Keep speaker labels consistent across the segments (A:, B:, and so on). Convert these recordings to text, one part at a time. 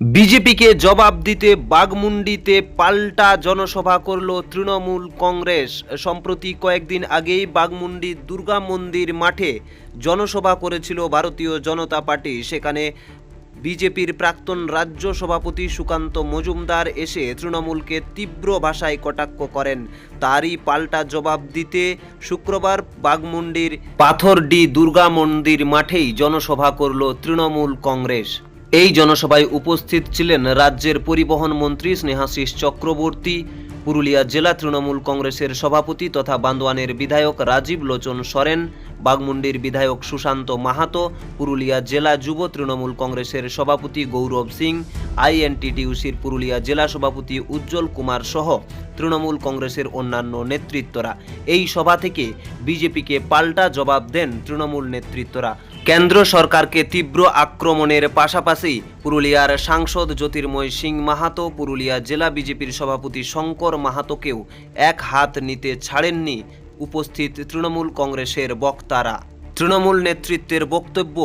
A: বিজেপিকে জবাব দিতে বাগমুন্ডিতে পাল্টা জনসভা করল তৃণমূল কংগ্রেস। সম্প্রতি কয়েকদিন আগেই বাগমুন্ডি দুর্গা মন্দির মাঠে জনসভা করেছিল ভারতীয় জনতা পার্টি। সেখানে বিজেপির প্রাক্তন রাজ্য সভাপতি সুকান্ত মজুমদার এসে তৃণমূলকে তীব্র ভাষায় কটাক্ষ করেন। তারই পাল্টা জবাব দিতে শুক্রবার বাগমুন্ডির পাথরডি দুর্গা মন্দির মাঠেই জনসভা করল তৃণমূল কংগ্রেস। এই জনসভায় উপস্থিত ছিলেন রাজ্যের পরিবহন মন্ত্রী স্নেহাশিস চক্রবর্তী, পুরুলিয়া জেলা তৃণমূল কংগ্রেসের সভাপতি তথা বান্দোয়ানের বিধায়ক রাজীব লোচন সরেন, বাগমুন্ডির বিধায়ক সুশান্ত মাহাতো, পুরুলিয়া জেলা যুব তৃণমূল কংগ্রেসের সভাপতি গৌরব সিং, আইএনটিটিউসির পুরুলিয়া জেলা সভাপতি উজ্জ্বল কুমার সহ তৃণমূল কংগ্রেসের অন্যান্য নেতৃত্বরা। এই সভা থেকে বিজেপিকে পাল্টা জবাব দেন তৃণমূল নেতৃত্বরা। কেন্দ্র সরকারকে তীব্র আক্রমণের পাশাপাশি পুরুলিয়ার সাংসদ জ্যোতির্ময় সিং মাহাতো, পুরুলিয়া জেলা বিজেপির সভাপতি শঙ্কর মাহাতোকেও এক হাত নিতে ছাড়েননি উপস্থিত তৃণমূল কংগ্রেসের বক্তারা। তৃণমূল নেতৃত্বের বক্তব্য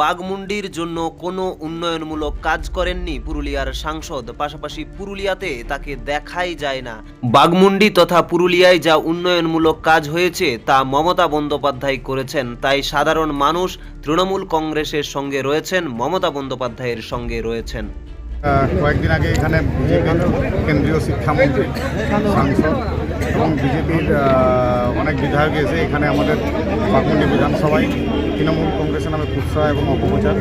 A: বাগমুন্ডির জন্য কোনো উন্নয়নমূলক কাজ করেননি পুরুলিয়ার সাংসদ। পাশাপাশি পুরুলিয়াতে তাকে দেখাই যায় না। বাগমুন্ডি তথা পুরুলিয়ায় যা উন্নয়নমূলক কাজ হয়েছে তা মমতা বন্দ্যোপাধ্যায় করেছেন। তাই সাধারণ মানুষ তৃণমূল কংগ্রেসের সঙ্গে রয়েছেন, মমতা বন্দ্যোপাধ্যায়ের সঙ্গে রয়েছেন।
B: কয়েকদিন আগে এখানে বিজেপির কেন্দ্রীয় শিক্ষামন্ত্রী, সাংসদ এবং বিজেপির অনেক বিধায়ক এসে এখানে আমাদের বাকুন্ডি বিধানসভায় তৃণমূল কংগ্রেসের নামে কুৎসা এবং অপপ্রচার,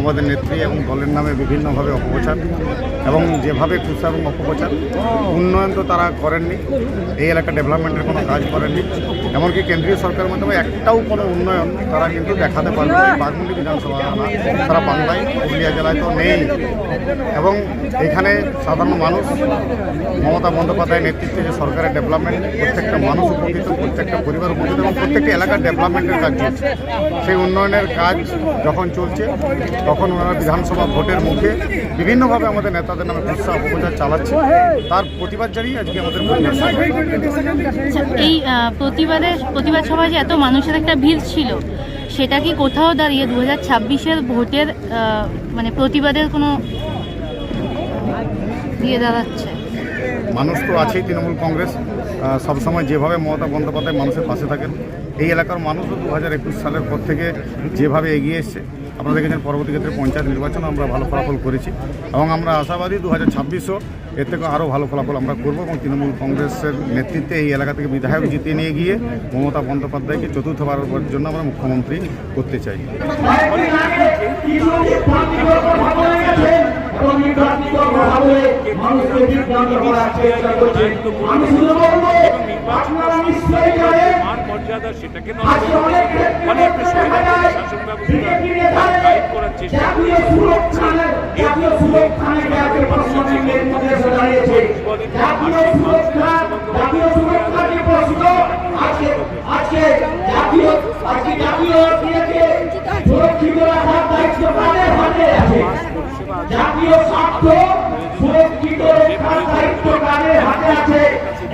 B: আমাদের নেত্রী এবং দলের নামে বিভিন্নভাবে অপপ্রচার এবং যেভাবে কুৎসা এবং অপপ্রচার উন্নয়ন তো তারা করেননি, এই এলাকা ডেভেলপমেন্টের কোনো কাজ করেননি। এমনকি কেন্দ্রীয় সরকারের মাধ্যমে একটাও কোনো উন্নয়ন তারা কিন্তু দেখাতে পারবে বাগমুন্ডি বিধানসভা তারা বাংলায়, পুরুলিয়া জেলায় তো নেই। এবং এখানে সাধারণ মানুষ, মমতা বন্দ্যোপাধ্যায়ের নেতৃত্বে যে সরকারের ডেভেলপমেন্ট, প্রত্যেকটা মানুষ উপকৃত, প্রত্যেকটা পরিবার উপকৃত এবং প্রত্যেকটা এলাকার ডেভেলপমেন্টের কাজ সেই উন্নয়নের কাজ যখন চলছে তখন ওনারা বিধানসভা ভোটের মুখে বিভিন্নভাবে আমাদের নেতাদের নামে কুৎসা অপপ্রচার চালাচ্ছে। তার প্রতিবাদ জানিয়ে আজকে আমাদের প্রতিবাদ
C: এই আহ, প্রতিবাদের প্রতিবাদ সভায় যে এত মানুষের একটা ভিড় ছিল সেটা কি কোথাও দাঁড়িয়ে দু হাজার ছাব্বিশের ভোটের মানে প্রতিবাদের কোনো দিয়ে দাঁড়াচ্ছে?
B: মানুষ তো আছেই তৃণমূল কংগ্রেস। সবসময় যেভাবে মমতা বন্দ্যোপাধ্যায় মানুষের পাশে থাকেন এই এলাকার মানুষও দু হাজার একুশ সালের পর থেকে যেভাবে এগিয়ে এসছে, আপনারা দেখেছেন পরবর্তী ক্ষেত্রে পঞ্চায়েত নির্বাচন আমরা ভালো ফলাফল করেছি এবং আমরা আশাবাদী দু হাজার ছাব্বিশও এর থেকে আরও ভালো ফলাফল আমরা করব এবং তৃণমূল কংগ্রেসের নেতৃত্বে এই এলাকা থেকে বিধায়ক জিতিয়ে নিয়ে গিয়ে মমতা বন্দ্যোপাধ্যায়কে চতুর্থবারের জন্য আমরা মুখ্যমন্ত্রী করতে চাই।
D: আমি শুধু বলব, আপনারা নিশ্চয়ই জানেন
E: মর্যাদা সেটাকে
D: আজকে অনেক
E: শাসন ব্যবস্থা গাইড করার চেষ্টা
D: জাতীয় স্বার্থ সুরক্ষিত রক্ষার দায়িত্ব কাদের হাতে আছে?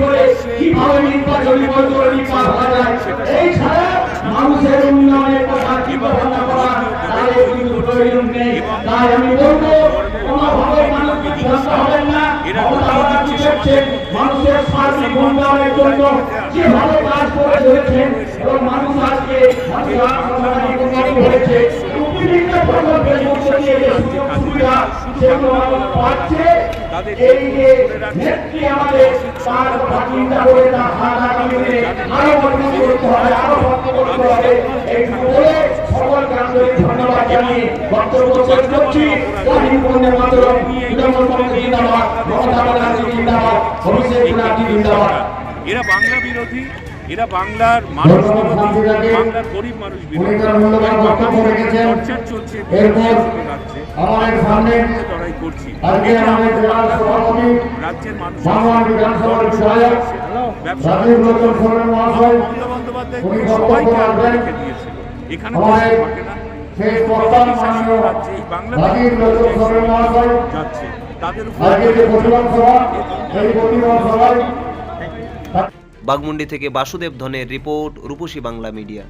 D: করে কীভাবে নির্বাচনী বদলনি পার হওয়া যায় এই ছাড়া মানুষের উন্নয়নের কথা চিন্তা ভাবনা করা তাদের কিন্তু প্রয়োজন নেই। তাই আমি বলব কোনোভাবে মানুষ বিভ্রান্ত হবেন না। মানুষের সার্বিক উন্নয়নের জন্য যেভাবে কাজ করে চলেছেন এবং মানুষ আজকে হয়েছে বিভিন্ন প্রকল্পের মধ্যে দিয়ে যে সুযোগ সুবিধা সেগুলো মানুষ পাচ্ছে। এই যে নেত্রী আমাদের তার চিন্তা করে না খাওয়া মিলিয়ে আরও মজবুত করতে হবে আরও ভক্ত করতে হবে। এই বলে সকল গ্রামের ধন্যবাদ জানিয়ে বক্তব্য শেষ করছি। পূর্ণের মাধ্যম বিনম্র কংগ্রেস জিন্দাবাদ মমতা ব্যানার্জি জিন্দাবাদ অভিষেক ব্যানার্জি জিন্দাবাদ।
E: এরা বাংলা বিরোধী
B: এরা বাংলার মানুষ বাংলার গরিব মানুষ বিরোধী।
F: আমাদের সামনে
B: করছি।
A: বাগমুন্ডি থেকে বাসুদেব ধনের রিপোর্ট রূপসী বাংলা মিডিয়া।